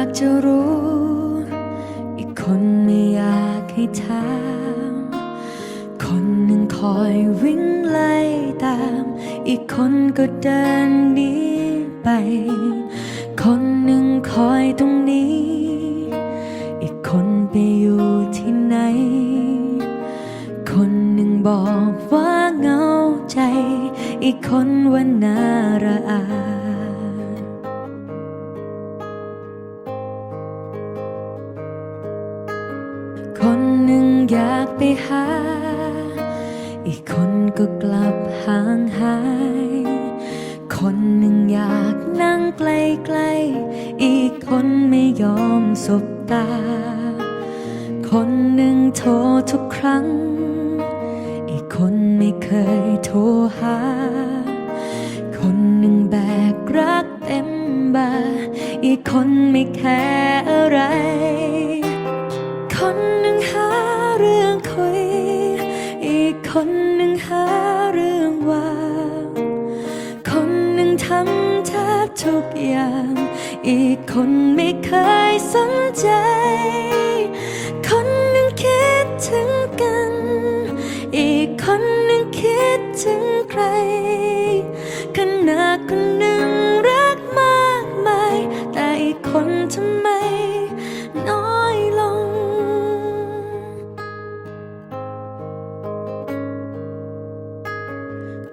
ากจะรู้ อีกคนไม่อยากให้ถาม คนหนึ่งคอยวิ่งไล่ตาม อีกคนก็เดินหนีไป คนหนึ่งคอยตรงนี้ อีกคนไปอยู่ที่ไหน คนหนึ่งบอกว่าเหงาใจ อีกคนว่าน่าระอาากไปหา อีกคนก็กลับห่างหาย คนหนึ่งอยากนั่งใกล้ๆ อีกคนไม่ยอมสบตา คนหนึ่งโทรทุกครั้ง อีกคนไม่เคยโทรหา คนหนึ่งแบกรักเต็มบ่าอีกคนไม่แคร์อะไร คน คนหนึ่งหาเรื่องว่างคนหนึ่งทำแทบทุกอย่าง อีกคนไม่เคยสนใจ คนหนึ่งคิดถึงกัน อีกคนหนึ่งคิดถึง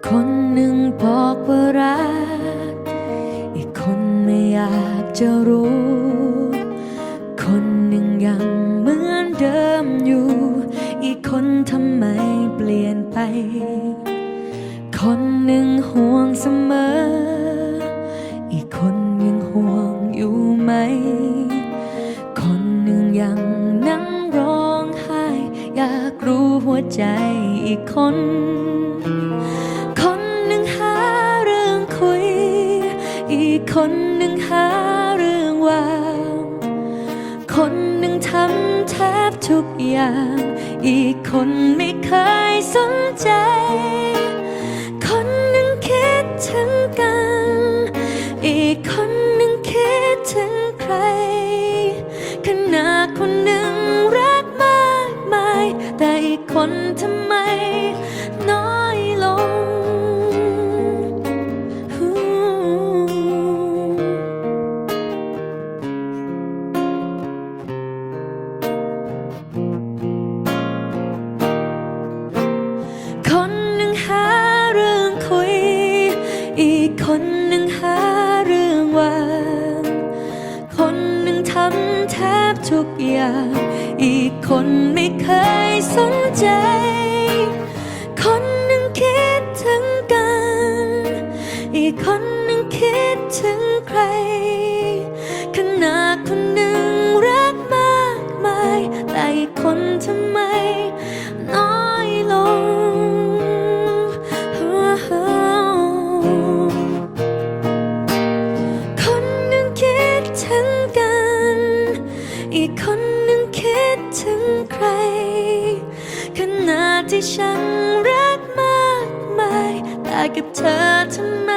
คนหนึ่งบอกว่ารัก อีกคนไม่อยากจะรู้ คนหนึ่งยังเหมือนเดิมอยู่ อีกคนทำไมเปลี่ยนไป คนหนึ่งห่วงเสมอ อีกคนยังห่วงอยู่ไหม คนหนึ่งยังนั่งร้องไห้ อยากรู้หัวใจอีกคน คนหนึ่งหาเรื่องว่าง คนหนึ่งทำแทบทุกอย่าง อีกคนไม่เคยสนใจ คนหนึ่งคิดถึงกัน อีกคนหนึ่งคิดถึงใครขนาดคนหนึ่งรักมากมาย แต่อีกคนทำ ทุกอย่าง อีกคนไม่เคยสนใจ คนหนึ่งคิดถึงกัน อีกคนหนึ่งคิดถึง อีกคนหนึ่งคิดถึงใคร ขนาดที่ฉันรักมากมายแต่กับเธอทำไม